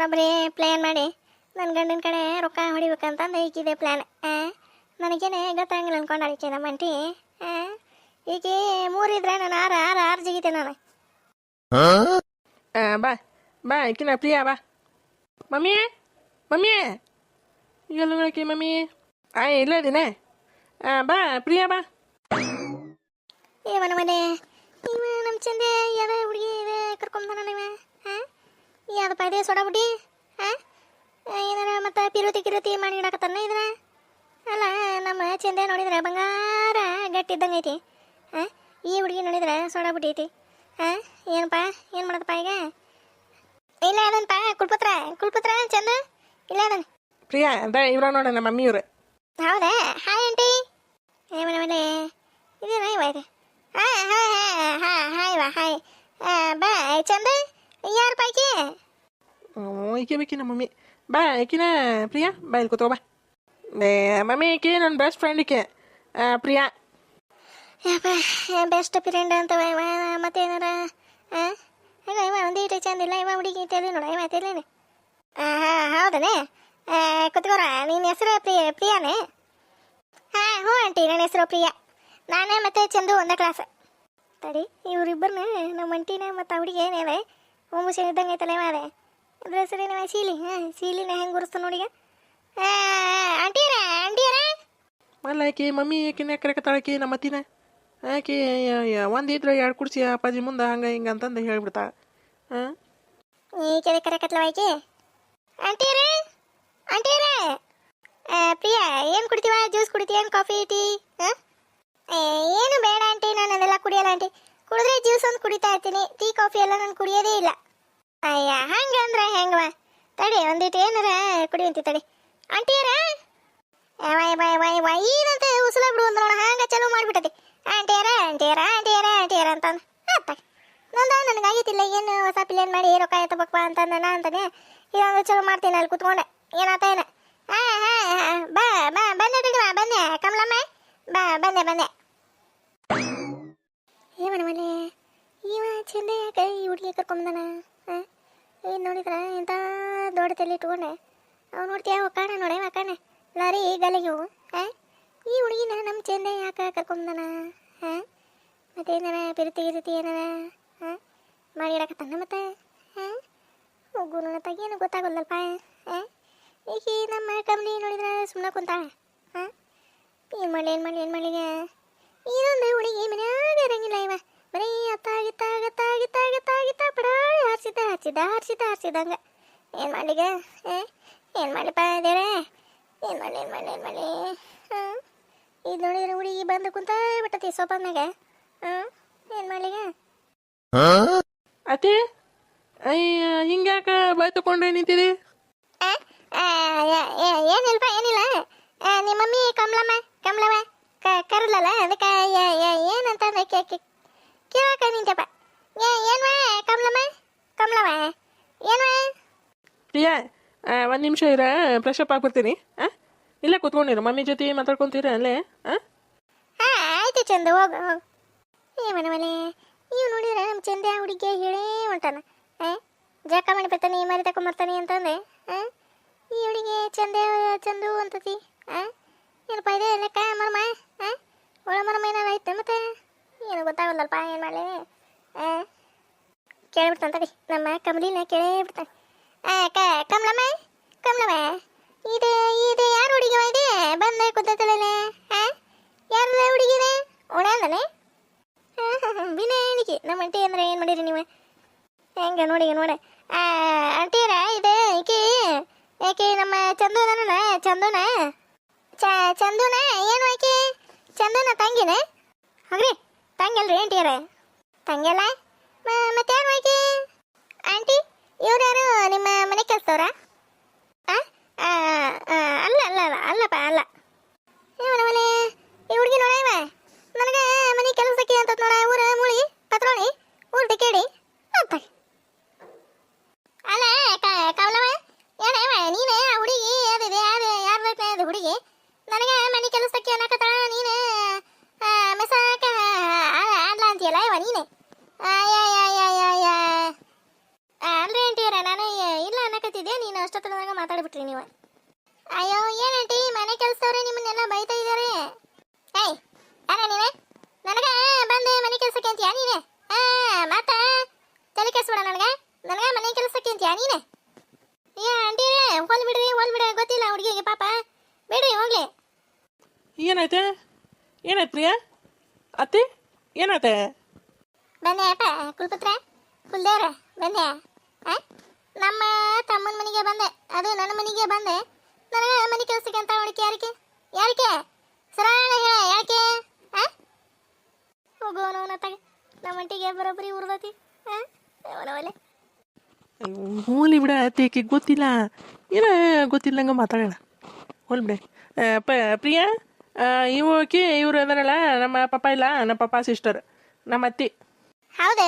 ಬರೋಬ್ಬರಿ ಪ್ಲ್ಯಾನ್ ಮಾಡಿ ನನ್ನ ಗಂಡನ ಕಡೆ ರೊಕ್ಕ ಹೊಡಿಬೇಕಂತಂದು ಈಕಿದೆ ಪ್ಲ್ಯಾನ್ ನನಗೇನೆ ಗೊತ್ತಾಗಿಲ್ಲ ಅನ್ಕೊಂಡು ಈಕೆ ನಮ್ಮ ಅಂಟಿ ಹಾಂ ಈಕೆ ಮೂರಿದ್ರೆ ನಾನು ಆರು ಆರು ಆರು ಜಿಗಿತೆ ನಾನು. ಆ, ಬಾ ಬಾ ಈಕಿನ ಪ್ರಿಯಾ ಬಾ. Mummy mummy. ಎಲ್ಲ ನೋಡಕ್ಕೆ ಮಮ್ಮಿ. ಆ ಇಲ್ಲ ಆ, ಬಾ ಪ್ರಿಯಾ ಬಾ. ಏ ಮನೆ ಇವ ನಮ್ಮ ಚಂದೆ ಯಾವ ಹುಡುಗಿ ಇದೆ ಕರ್ಕೊಂಬ ಇವ? ಹಾಂ ಇದೇ ಸೊಡ ಬುಡ್ಡಿ ಹಾಂ ಏನಾರ ಮತ್ತೆ ಪಿರುತಿ ಕಿರುತಿ ಮಾಡಿ ಇಡಕತ್ತಾನ ಇದ್ರ? ಅಲ್ಲ ನಮ್ಮ ಚಂದೆ ನೋಡಿದ್ರೆ ಬಂಗಾರ ಗಟ್ಟಿ ಐತಿ. ಹಾಂ ಈ ಹುಡುಗಿ ನೋಡಿದ್ರೆ ಸೊಡ ಬುಡ್ಡಿ ಐತಿ. ಹಾಂ ಏನಪ್ಪ ಏನು ಮಾಡದಪ್ಪ ಈಗ? ಇಲ್ಲ ಅದನ್ಪ ಕುಲ್ಪುತ್ರ ಕುಲ್ಪುತ್ರ ಚಂದ ಇಲ್ಲ ಅದನ್. ಪ್ರಿಯಾ ಅದ ಇವ್ರ ನೋಡ ನಮ್ಮ ಮಮ್ಮಿ ಇವ್ರು ಹೌದಾ? Hi aunty. ಏ ಮನೆ ಮನೆ. ಇದೇನ ಇವ ಇದೆ? ಹಾಯ್ ಹಾಯ್ ಹಾಯ್ ಹಾಯ್ ವಾ ಹಾಯ್. ಬಾ ಚಂದ ಯಾರ ಹ್ಞೂ ಈಕೆ ಬೇಕಿ ನಮ್ಮ ಮಮ್ಮಿ. ಬಾ ಈಕಿನ ಪ್ರಿಯಾ ಬಾ ಇಲ್ಲಿ ಕೂತ್ಕೋ ಬಾ. ಬೇ ಮಮ್ಮಿ ಈಕೆ ನನ್ನ ಬೆಸ್ಟ್ ಫ್ರೆಂಡ್ ಈಕೆ. ಪ್ರಿಯಾ. ಬೆಸ್ಟ್ ಫ್ರೆಂಡ್ ಅಂತ ಮತ್ತೇನಾರ ಇಲ್ಲ ಇವ ಒಂದು ಇಟ್ಟು ಚಂದ ಇಲ್ಲ ಇವ ಹುಡುಗಿ ತಲೆ ನೋಡ ಇವ ತಲೆನೆ ಹಾಂ ಹೌದನೇ? ಕುತ್ಕೋರ ನಿನ್ನ ಹೆಸರು ಪ್ರಿಯ ಪ್ರಿಯಾನೇ? ಹಾಂ ಹ್ಞೂ ಆಂಟಿ ನನ್ನ ಹೆಸರು ಪ್ರಿಯಾ. ನಾನೇ ಮತ್ತೆ ಚಂದು ಒಂದೇ ಕ್ಲಾಸ್ ತಡಿ ಇವರಿಬ್ಬರನ್ನ ನಮ್ಮ ಅಂಟಿನ ಮತ್ತು ಹುಡುಗಿ ಏನೇವೆ ಹೋಮುಷನ್ ಇದ್ದಂಗೆ ಐತಲ್ಲ ಅದೇ? ಅದ್ರ ಹೆಸರೇನವ ಶೀಲಿ ಹಾಂ ಶೀಲಿನ ಹೆಂಗೆ ಗುರುಸ್ತಾನ ನೋಡಿಗ ಆಂಟಿಯರ ಆಂಟಿಯರ ಮಲ್ಲ ಆಕಿ ಮಮ್ಮಿ ಆಕಿನ ಕರೆಕತ್ತಾಳಕಿ ನಮ್ಮ ಅತ್ತಿನ? ಆಕಿ ಒಂದು ಇದ್ರೆ ಎರಡು ಕುಡ್ಸಿ ಅಪ್ಪಾಜಿ ಮುಂದೆ ಹಂಗೆ ಹಿಂಗೆ ಅಂತಂದು ಹೇಳ್ಬಿಡ್ತಾ. ಹಾಂ ಈ ಕೆರೆ ಕರೆಕತ್ಲವ ಆಕಿ? ಆಂಟಿಯರೇ ಆಂಟಿಯರೇ ಪ್ರಿಯಾ ಏನು ಕುಡಿತೀವ? ಜ್ಯೂಸ್ ಕುಡಿತೀಯ ಏನು ಕಾಫಿ ಟೀ ಹಾಂ ಏನು ಬೇಡ ಆಂಟಿ ನಾನು ಅದೆಲ್ಲ ಕುಡಿಯಲ್ಲ ಆಂಟಿ. ಕುಡಿದ್ರೆ ಜ್ಯೂಸ್ ಒಂದು ಕುಡಿತಾ ಇರ್ತೀನಿ. ಟೀ ಕಾಫಿ ಎಲ್ಲ ನಾನು ಕುಡಿಯೋದೇ ಇಲ್ಲ. ಅಯ್ಯ ಹಂಗಂದ್ರೆ ಹೆಂಗವ? ತಡಿ ಒಂದಿಟ್ಟು ಏನಾರ ಕುಡಿಯಂತಿ ತಡಿ. ಆಂಟಿಯರ? ವಾಯ್ ಬಾಯ್ ವಾಯ್ ವೈ ಏನಂತ ಉಸಲ ಬಿಡು ಒಂದು ನೋಡ ಹಂಗ ಚಲೋ ಮಾಡ್ಬಿಟ್ಟತಿ. ಆಂಟಿಯರ ಆಂಟಿಯರ ಆಂಟಿಯರ ಆಂಟಿಯರ ಅಂತ ಆತ ನಂದ ನನಗಾಗಿತ್ತಿಲ್ಲ ಏನು ಹೊಸ ಪ್ಲೇನ್ ಮಾಡಿ ರೊಕ್ಕ ಎತ್ತಬೇಕಪ್ಪ ಅಂತ ನಾನು ಅಂತಾನೆ. ಇದೊಂದು ಚಲೋ ಮಾಡ್ತೀನಿ ಅಲ್ಲಿ ಕುತ್ಕೊಂಡೆ. ಏನಾತ ಏನ? ಹಾ ಹಾ ಹಾ, ಬಾ ಬಾ ಬಂದೆ ತಡಿ ಬಾ ಬಂದೆ ಕಮಲಮ್ಮ. ಬಾ ಬಂದೆ ಬಂದೆ ಮನೆ ಇವ ಚಂದ ಯಾಕೆ ಈ ಹುಡುಗಿ ಕರ್ಕೊಂಬಂದಾನ ಏನು ನೋಡಿದ್ರ ಎಂಥ ದೊಡ್ಡ ತಲೆ ಇಟ್ಕೊಂಡೆ. ಅವ್ ನೋಡ್ತೀಯ, ಅವ ನೋಡೆ ಒಕ್ಕಾಣೆ ಲಾರಿ ಗಲಿಗೆ ಹಾಂ ಈ ಹುಡುಗಿನ ನಮ್ಮ ಚಂದ ಯಾಕೆ ಕರ್ಕೊಂಬಂದಾನ ಹಾಂ ಏನಾರ ಪಿರುತಿ ಗಿರುತಿ ಏನಾರ ಹಾಂ ಮಾಡಿಡಕತ್ತಾನ ಮತ್ತೆ ಹಾಂ ಹೋಗು ಏನು ತಗೇನು ಗೊತ್ತಾಗಲ್ಲಲ್ಪ ಹಾಂ ಈಕಿ ನಮ್ಮ ಕಮಲಿ ನೋಡಿದ್ರೆ ಸುಮ್ಮನೆ ಕುಂತಾಳೆ ಹಾಂ ಏನು ಮಾಡಲಿ ಏನು ಮಾಡಲಿ, ಏನು ಮಾಡಲಿಗೆ ಇದೊಂದು ಹುಡುಗಿ ಮನ್ಯಾಗ ಇರಂಗಿಲ್ಲ ಇವ. ಬರೀ ಅತ್ತಾಗಿತ್ತ ಗತ್ತಾಗಿತ್ತ ಗತ್ತಾಗಿತ್ತ ಪಡಾಳಿ ಹಾರಿಸಿದ್ದ ಹಾರಿಸಿದ್ದ ಹಾರಿಸಿದ್ದ ಹಾರಿಸಿದಂಗ. ಏನು ಮಾಡ್ಲಿಗ ಏನು ಮಾಡಲಿಪ್ಪ ದೇವ್ರೆ? ಏನು ಮಾಡಲಿ ಏನು ಮಾಡಲಿ ಏನು ಮಾಡಲಿ? ಹಾಂ? ಇದು ನೋಡಿದ್ರೆ ಹುಡುಗಿ ಬಂದು ಕುಂತ ಬಿಟ್ಟತಿ ಸೋಫಾದ್ನಾಗ ಹಾಂ? ಏನು ಮಾಡ್ಲಿಗ ಅತಿ ಅಯ್ಯ ಹಿಂಗ್ಯಾಕ ಬಾಯ್ ತಗೊಂಡ್ರೆ ನಿಂತಿರಿ ಏನಿಲ್ಪ ಏನಿಲ್ಲ. ನಿಮ್ಮ ಮಮ್ಮಿ ಕಮಲಮ್ಮ ಕಮಲವ ಕರಲಲ್ಲ? ಅದಕ್ಕೆ ಏನಂತ ಕೇಳಕ ನಿಂತಪ್ಪ ಏನ್ವಾ? ಕಮಲಮ್ಮ? ಕಮಲವ? ಏನ್ವಾ? ಪ್ರಿಯಾ ಒಂದು ನಿಮಿಷ ಇರ ಫ್ರೆಶ್ ಅಪ್ ಆಗ್ಬಿಡ್ತೀನಿ. ಹಾಂ ಇಲ್ಲೇ ಕೂತ್ಕೊಂಡಿರು ಮಮ್ಮಿ ಜೊತೆ ಮಾತಾಡ್ಕೊಂತೀರ ಅಲ್ಲೇ? ಹಾಂ ಹಾ ಆಯ್ತು ಚಂದ ಹೋಗು ಹೋಗು. ಏ ಮನೆ ನೀವು ನೋಡಿದ್ರೆ ನಮ್ಮ ಚಂದ ಹುಡುಗಿ ಹೇಳೇ ಹೊಂಟಾನ. ಹಾಂ ಜಾಕ ಮಾಡಿ ಬರ್ತಾನೆ ಮರಿ ತಗೊಂಬರ್ತಾನೆ ಅಂತಂದೆ. ಹಾಂ ಈ ಹುಡುಗಿ ಚಂದ ಚಂದು ಅಂತತಿ. ಹಾಂ ಏನಪ್ಪ ಇದೆ ಲೆಕ್ಕ ಮರಮ? ಹಾಂ? ಒಳ ಐತೆ ಮತ್ತೆ? ಏನು ಗೊತ್ತಾಗಲ್ಲಲ್ಪ ಏನು ಮಾಡಲಿ? ಹಾಂ? ಕೇಳಿಬಿಡ್ತಾನೆ ತಡಿ ನಮ್ಮ ಕಮಲಿನ ಕೇಳೇ ಬಿಡ್ತಾನೆ ಆ, ಕ ಕಮಲಮ್ಮ? ಕಮಲಮ್ಮ ಇದು ಇದು ಯಾರು ಹುಡುಗಿ ಇದೆ? ಬಂದ ಕೂತಲ್ಲೇ ಹಾಂ? ಯಾರದ ಹುಡುಗಿನೇ ಉಣಂದನೆ ಬಿನೇಣಿಕೆ ನಮ್ಮ ಅಂಟಿ ಅಂದ್ರೆ ಏನು ಮಾಡಿರಿ ನೀವು? ಹೆಂಗೆ ನೋಡಿ ನೋಡ. ಅಂಟೀರ ಇದೆ ಈಕಿ? ಯಾಕೆ ನಮ್ಮ ಚಂದೂನ? ಚಂದೂನ ಚಂದುನ? ಏನು ಆಕಿ? ಚಂದುನ ತಂಗಿನ ಹೋಗ್ರಿ ತಂಗಲ್ರಿ ಅಂಟಿಯರ ತಂಗಲ್ಲ ಮತ್ತೆ ಯಾರು ಆಕಿ ಆಂಟಿ ಇವ್ರು ಯಾರು ನಿಮ್ಮ ಮನೆ ಕೆಲಸದವ್ರ ಅಲ್ಲ ಅಲ್ಲ ಅಲ್ಲ, ಅಲ್ಲಪ್ಪ, ಅಲ್ಲ. ಇವನ ಮನೆ ಈ ಹುಡುಗಿ ನೋಡ ಇವ? ನನಗೆ ಮನೆ ಕೆಲಸಕ್ಕೆ ಅಂತ ನೋಡ, ಊರ ಮುಳಿ, ಪತ್ರೋಳಿ, ಊರ್ ಕೇಳಿ ಅಂತ ಅಲ್ಲ, ಕ- ಕಮಲವ ಏನ ಇವ? ನೀನೇ ಆ ಹುಡುಗಿ ಅದಿದೆ ಯಾರು ಯಾರು ಬೇಕು, ಅದು ಹುಡುಗಿ? ನನಗೆ ಮನೆ ಕೆಲಸಕ್ಕೆ ಅನ್ನಕತ್ತಾಳ ನೀನು. ಮೆಸಾಕ ಆಡ್ಲ ಅಂತೀಯಲ್ಲ ಇವ ನೀನೆ. ಅಲ್ರಿ ಅಂತೀರ ನಾನು ಇಲ್ಲ ಅನ್ನಕತ್ತಿದ್ದೆ ನೀನು ಅಷ್ಟೊತ್ತನಾಗ ಮಾತಾಡ್ಬಿಟ್ರಿ ನೀವು. ಅಯ್ಯೋ ಏನಂಟಿ ಮನೆ ಕೆಲಸದವ್ರೆ ನಿಮ್ಮನ್ನೆಲ್ಲ ಬೈತಾ ಇದ್ದಾರೆ ಏಯ್, ಯಾರ ನೀನೆ ನನಗೆ ಬಂದೆ ಮನೆ ಕೆಲಸಕ್ಕೆ ಅಂತೀಯ ನೀನೆ? ಮಾತ, ತಲೆ ಕೆಡಿಸ್ಬೇಡ ನನಗೆ. ನನಗೆ ಮನೆ ಕೆಲಸಕ್ಕೆ ಅಂತೀಯ ನೀನೆ ಏ ಆಂಟಿರೇ ಹೋಲ್ ಬಿಡ್ರಿ ಹೋಲ್ ಬಿಡ ಗೊತ್ತಿಲ್ಲ ಹುಡುಗಿಗೆ ಪಾಪ ಬಿಡ್ರಿ ಹೋಗ್ಲಿ ಏನಾಯ್ತೆ ಏನಾಯ್ತು ಪ್ರಿಯಾ ಅತ್ತೆ ಏನಾಯ್ತೆ ಬನ್ನಿ ಅಪ್ಪ ಕುಲ್ಪುತ್ರ ಕುಲ್ದೇವ್ರ ಬನ್ನಿ? ನಮ್ಮ ತಮ್ಮನ ಮನೆಗೆ ಬಂದೆ. ಅದು ನನ್ನ ಮನೆಗೆ ಬಂದೆ. ನನಗೆ ಮನೆ ಕೆಲಸಕ್ಕೆ ಅಂತ ಅವಳಿಕೆ ಯಾರಿಕೆ ಯಾರಿಕೆ ಸರಾಣ ಹೇಳ ಯಾಕೆ ಆ? ಹೋಗೋನು ಅವನ ತಗ ನಮ್ಮ ಅಂಟಿಗೆ ಬರೋಬ್ಬರಿ ಉರ್ದತಿ ಅವನವಲೆ ಹೋಲಿ ಬಿಡ ಅತ್ತಿ ಗೊತ್ತಿಲ್ಲ. ಏನ ಗೊತ್ತಿಲ್ಲಂಗ ಮಾತಾಡೋಣ. ಹೋಲ್ ಬಿಡ. ಆ, ಪ್ರಿಯಾ ಇವ್ರು ಅದರಲ್ಲ, ನಮ್ಮ ಪಪ್ಪ ಇಲ್ಲ, ನಮ್ಮ ಪಪ್ಪ ಸಿಸ್ಟರ್ ನಮ್ಮ ಅತ್ತಿ. ಹೌದಾ?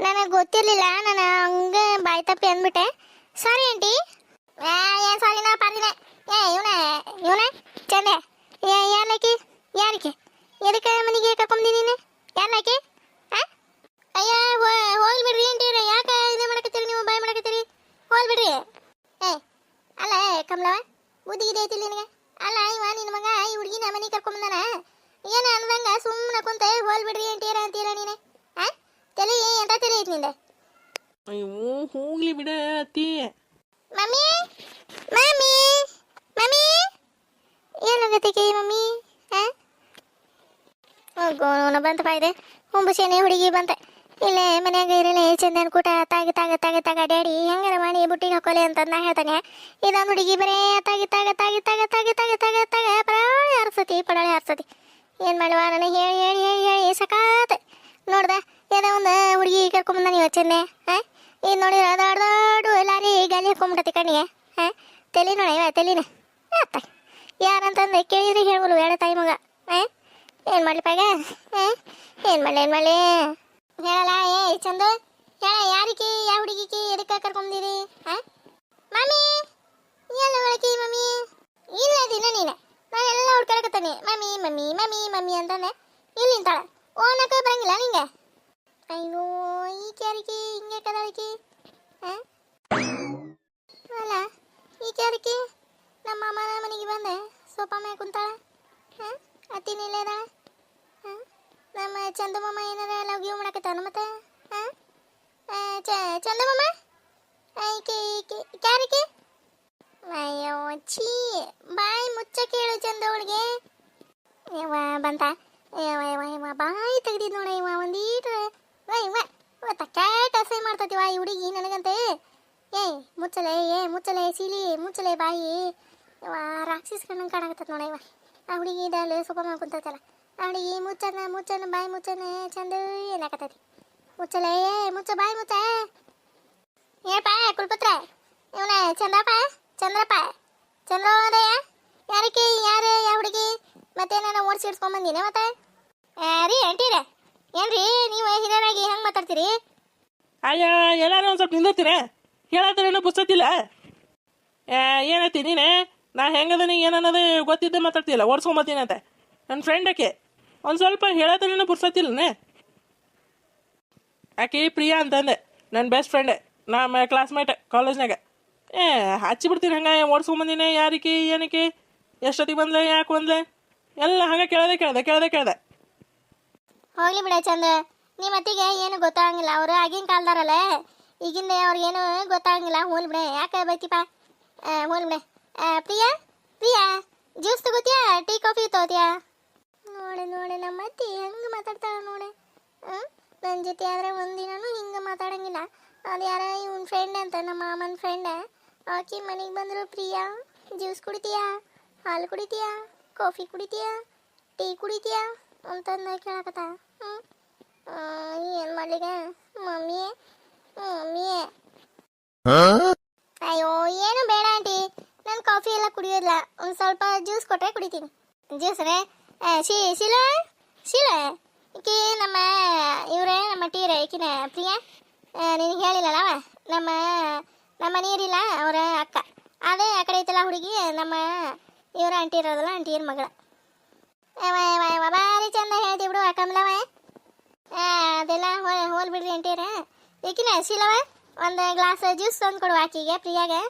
ನನಗೆ ಗೊತ್ತಿರಲಿಲ್ಲ, ನಾನು ಹಂಗ ಬಾಯ್ ತಪ್ಪಿ ಅಂದ್ಬಿಟ್ಟೆ. ಸಾರಿ ಆಂಟಿ ಏನು ಸಾರಿನಾ ಪಾರಿನ ಏ, ಇವನ ಇವನ, ಚಂದೆ. ಯಾರಕ್ಕೆ ಯಾರಿಗೆ ಎದಕ್ಕೆ ಮನೆಗೆ ಕರ್ಕೊಂಡಿ ನೀನು? ಯಾರಕ್ಕೆ ಅಯ್ಯ ಹೋಗಿ ಬಿಡ್ರಿ ಆಂಟಿ ಯಾಕೆ ಇದು ಮಾಡಕತ್ತೀರಿ ನೀವು ಬಾಯ್ ಮಾಡಕತ್ತೀರಿ ಹೋಲ್ ಬಿಡ್ರಿ ಏ ಅಲ್ಲ ಕಮಲವ ಬುದ್ಧಿ ಇದೆ ಐತಿಲ್ಲ ನಿನಗೆ ಅಲ್ಲ ಇವ ನಿನ್ನ ಮಗ ಈ ಹುಡುಗಿನ ಮನೆಗೆ ಕರ್ಕೊಂಬಂದಾನ ಏನ ಅಂದಂಗ ಸುಮ್ಮನೆ ಕುಂತ ಹೋಲ್ ಬಿಡ್ರಿ ಅಂತೀರ ಅಂತೀರ ನೀನೆ ಆ ತಲೆ ಎಂತ ತಲೆ ಐತಿ ನಿಂದ ಅಯ್ಯೋ ಹೋಗ್ಲಿ ಬಿಡ ಅತ್ತಿ ಮಮ್ಮಿ ಮಮ್ಮಿ ಮಮ್ಮಿ ಏನಾಗತ್ತೆ ಮಮ್ಮಿ ಆ ಬಂತ ಪಾಯ್ದೆ ಇದೆ. ಹುಂಬುಸೇನೆ ಹುಡುಗಿ ಬಂತ. ಇಲ್ಲೇ ಮನ್ಯಾಗ ಇರಲಿ, ಚಂದನ್ ಕೂಟ, ತಾಗಿ, ತಾಗ ತಾಗ ತಾಗ, ಡ್ಯಾಡಿ, ಹೆಂಗರ ಮಾಡಿ ಬುಟ್ಟಿ ಹಾಕೋಲೆ ಅಂತ ನಾ ಹೇಳ್ತಾನೆ. ಇದೊಂದು ಹುಡುಗಿ ಬರೇ, ತಾಗಿ, ತಾಗ ತಾಗಿ ತಾಗ ತಾಗಿ, ತಾಗ ತಾಗ ತಾಗ ಪರಾಳಿ ಹಾರ್ಸತಿ ಪಡಾಳಿ ಹಾರ್ಸತಿ. ಏನು ಮಾಡುವ ನನಗೆ ಹೇಳಿ ಹೇಳಿ ಹೇಳಿ ಹೇಳಿ ಸಕಾತ್ ನೋಡ್ದ, ಏನೋ ಒಂದು ಹುಡುಗಿ ಕರ್ಕೊಂಬಂದ ನೀವು ಹಾಂ? ಇದು ನೋಡಿದ್ರೆ ದೊಡ್ಡ ದೊಡ್ಡ ಲಾರಿ ಗಾಲಿ ಹಾಕೊಂಬಿಟ್ಟತಿ ಕಣ್ಣಿಗೆ, ಹಾ? ತಲೆ ನೋಡಿ ತಲೆನ. ಆತ. ಯಾರಂತಂದ್ರೆ ಕೇಳಿದ್ರೆ ಹೇಳ್ಬೋದು ಬೇಡ ತಾಯಿ ಮಗ. ಹಾಂ? ಏನು ಮಾಡ್ಲಿಪ್ಪ ಈಗ ಹಾಂ? ಏನು ಮಾಡಲಿ ಏನು ಮಾಡಲಿ? ಹೇಳಲ್ಲ, ಏ ಚಂದು? ಹೇಳ ಯಾರಿಗೆ ಯಾವ ಹುಡುಗಿಗೆ ಎದಕ್ಕೆ ಕರ್ಕೊಂಬಂದಿರಿ ಹಾಂ? ಮಮ್ಮಿ, ಎಲ್ಲ ಒಳಗೆ ಮಮ್ಮಿ? ಇಲ್ಲ ದಿನ ನೀನೆ. ನಾನೆಲ್ಲ ಹುಡ್ಕೊಳಕತ್ತಾನೆ ಮಮ್ಮಿ ಮಮ್ಮಿ ಮಮ್ಮಿ ಮಮ್ಮಿ ಅಂತಾನೆ ಇಲ್ಲಿ ನಿಂತಾಳೆ. ಓನಕ ಬರಂಗಿಲ್ಲ ನಿಂಗೆ? ಅಯ್ಯೋ, ಈ ಕ್ಯಾರಿಗೆ ಹಿಂಗೆ ಕದಾಳಿಕೆ ಅಲ್ಲ ಈ ಕ್ಯಾರಿಗೆ ನಮ್ಮ ಅಮ್ಮನ ಮನೆಗೆ ಬಂದೆ ಸೋಫಾ ಮ್ಯಾಗ ಕುಂತಾಳ ಹಾಂ ಅತ್ತಿನ ಇಲ್ಲದ ಹಾಂ ನಮ್ಮ ಚಂದಮಮ್ಮ ಏನಾರ ಲವ್ ಗಿವ್ ಮಾಡಕತ್ತಾನ ಮತ್ತೆ? ಹಾಂ ಚಂದಮಮ್ಮ ಈಕೆ ಈಕೆ ಕ್ಯಾರಿಗೆ ಅಯ್ಯೋ, ಛೀ, ಬಾಯಿ ಮುಚ್ಚ ಕೇಳು ಚಂದ ಅವಳಿಗೆ. ಯವ್ವ, ಬಂತ. ಯವ್ವ ಯವ್ವ ಯವ್ವ, ಬಾಯಿ ತೆಗ್ದಿದ್ ನೋಡ ಇವ ಒಂದೀಟ ವಾ ಇವ ಕ್ಯಾಟ್ ಅಸಹ್ಯ ಮಾಡ್ತತಿವ ಈ ಹುಡುಗಿ ನನಗಂತೆ. ಏ ಮುಚ್ಚಲೆ ಏ, ಮುಚ್ಚಲೆ, ಸೀಲಿ, ಮುಚ್ಚಲೆ ಬಾಯಿ. ಇವ ರಾಕ್ಷಸ ಕಣ್ಣಂಗೆ ಕಾಣಕತ್ತದ ನೋಡ ಇವ ಆ ಹುಡುಗಿ ಇದಲ್ಲಿ ಸುಖ ಮಾಡ್ಕೊಂತೈತಲ್ಲ ಆ ಈ ಮುಚ್ಚನ ಮುಚ್ಚನ ಬಾಯಿ ಮುಚ್ಚನ ಚಂದ ಮುಚ್ಚಲೇ ಏ ಮುಚ್ಚ ಬಾಯಿ ಮುಚ್ಚ ಏಪ ಕುಲ್ಪುತ್ರ ಇವನ ಚಂದ್ರಪ್ಪ ಚಂದ್ರಪ್ಪ ಚಂದ್ರೋದಯ ಯಾರಕ್ಕೆ ಯಾರು ಯಾವ ಹುಡುಗಿ ಮತ್ತೆ ನಾನು ಓಡಿಸಿಡ್ಸ್ಕೊಂಬಂದಿನಿ ಮತ್ತೆ ರೀ ಆಂಟಿರ ಏನ್ರಿ ನೀವು ಹಿರಿಯರಾಗಿ ಹೆಂಗೆ ಮಾತಾಡ್ತೀರಿ ಅಯ್ಯ ಎಲ್ಲಾರು ಒಂದು ಸ್ವಲ್ಪ ನಿಂದತ್ತೀರ ಹೇಳತ್ತೇನೋ ಪುಸ್ತತಿಲ್ಲ ಏನತ್ತಿ ನೀನೆ ನಾ ಹೆಂಗದನಿ ಏನನ್ನೋದು ಗೊತ್ತಿದ್ದೆ ಮಾತಾಡ್ತಿಲ್ಲ ಓಡಿಸ್ಕೊಂಬತ್ತೀನಿ ಅಂತ ನನ್ನ ಫ್ರೆಂಡ್ ಆಕೆ ಒಂದು ಸ್ವಲ್ಪ ಹೇಳೋದನ್ನ ಪುಸ್ತತಿಲ್ಲನೆ ಆಕೆ ಪ್ರಿಯಾ ಅಂತಂದೆ ನನ್ನ ಬೆಸ್ಟ್ ಫ್ರೆಂಡ್ ನಮ್ಮ ಕ್ಲಾಸ್ಮೇಟ್ ಕಾಲೇಜ್ನಾಗ ಏ, ಹಚ್ಚಿಬಿಡ್ತೀನಿ ಹಂಗೆ ಓಡಿಸ್ಕೊಂಬಂದಿನಿ ಯಾರಿಕೆ, ಏನಕ್ಕೆ, ಎಷ್ಟೊತ್ತಿಗೆ ಬಂದ್ಲೆ, ಯಾಕೆ ಬಂದ್ಲೆ? ಎಲ್ಲ ಹಂಗೆ ಕೇಳದೆ ಕೇಳ್ದೆ ಕೇಳ್ದೆ ಕೇಳ್ದೆ. ಹೋಗ್ಲಿ ಬಿಡ ಚಂದ ನಿಮ್ಮ ಅತ್ತಿಗೆ ಏನು ಗೊತ್ತಾಗಂಗಿಲ್ಲ, ಅವರು ಆಗಿನ ಕಾಲದಾರಲ್ಲ ಈಗಿಂದ ಅವ್ರಿಗೇನು ಗೊತ್ತಾಗಂಗಿಲ್ಲ ಹೋಲ್ ಬಿಡ, ಯಾಕೆ ಬೈತಿಪ್ಪ? ಹೋಲ್ ಬಿಡ. ಪ್ರಿಯಾ ಪ್ರಿಯಾ, ಜ್ಯೂಸ್ ತಗೋತಿಯಾ, ಟೀ ಕಾಫಿ ತಗೋತಿಯಾ ನೋಡಿ ನೋಡಿ ನಮ್ಮ ಅತ್ತಿ ಹೆಂಗೆ ಮಾತಾಡ್ತಾಳ ನೋಡಿ ನನ್ನ ಆದ್ರೆ ಒಂದಿನೂ ಹಿಂಗೆ ಮಾತಾಡಂಗಿಲ್ಲ. ಅದು ಯಾರ ಇವನ್ ಫ್ರೆಂಡ್ ಅಂತ ನಮ್ಮ ಮಾಮನ ಫ್ರೆಂಡ್ ಆಕಿ ಮನೆಗೆ ಬಂದರು ಪ್ರಿಯಾ ಜ್ಯೂಸ್ ಕುಡಿತೀಯಾ? ಹಾಲು ಕುಡಿತೀಯಾ? ಕಾಫಿ ಕುಡಿತೀಯಾ? ಟೀ ಕುಡಿತೀಯಾ? ಅಂತಂದ ಕೇಳಕತ್ತ. ಹ್ಞೂ ಏನು ಮಾಡ್ಲಿಗ? Mummy mummy. ಅಯ್ಯೋ ಏನು ಬೇಡ ಆಂಟಿ. ನಾನು ಕಾಫಿ ಎಲ್ಲ ಕುಡಿಯೋದಿಲ್ಲ. ಒಂದು ಸ್ವಲ್ಪ ಜ್ಯೂಸ್ ಕೊಟ್ಟರೆ ಕುಡಿತೀನಿ. ಜ್ಯೂಸ್ ರೇ ಶಿ ಶಿಲ? ಶಿಲ? ಈಕಿ ನಮ್ಮ ಇವರೇ, ನಮ್ಮ ಟೀರ ಈಕಿನ ಪ್ರಿಯಾ. ನಿನಗೆ ಹೇಳಿಲ್ಲಲ್ಲವ ನಮ್ಮ ನಮ್ಮ ನೀರಿಲ್ಲ, ಅವರ ಅಕ್ಕ. ಅದೇ ಆ ಕಡೆ ಐತಲ್ಲ ಹುಡುಗಿ, ನಮ್ಮ ಇವರ ಆಂಟಿ ಇರೋದಲ್ಲ ಆಂಟಿಯರ ಮಗಳ? ಭಾರಿ ಚಂದ ಹೇಳ್ತಿ ಬಿಡು ಕಮಲವ ಅದೆಲ್ಲ ಹೋಲ್ ಹೋಲ್ ಬಿಡ್ರಿ ಆಂಟಿಯರ ಈಕಿನ ಶೀಲವ ಒಂದು ಗ್ಲಾಸ್ ಜ್ಯೂಸ್ ತಂದು ಕೊಡು ಆಕಿಗೆ, ಪ್ರಿಯಾಗೆ.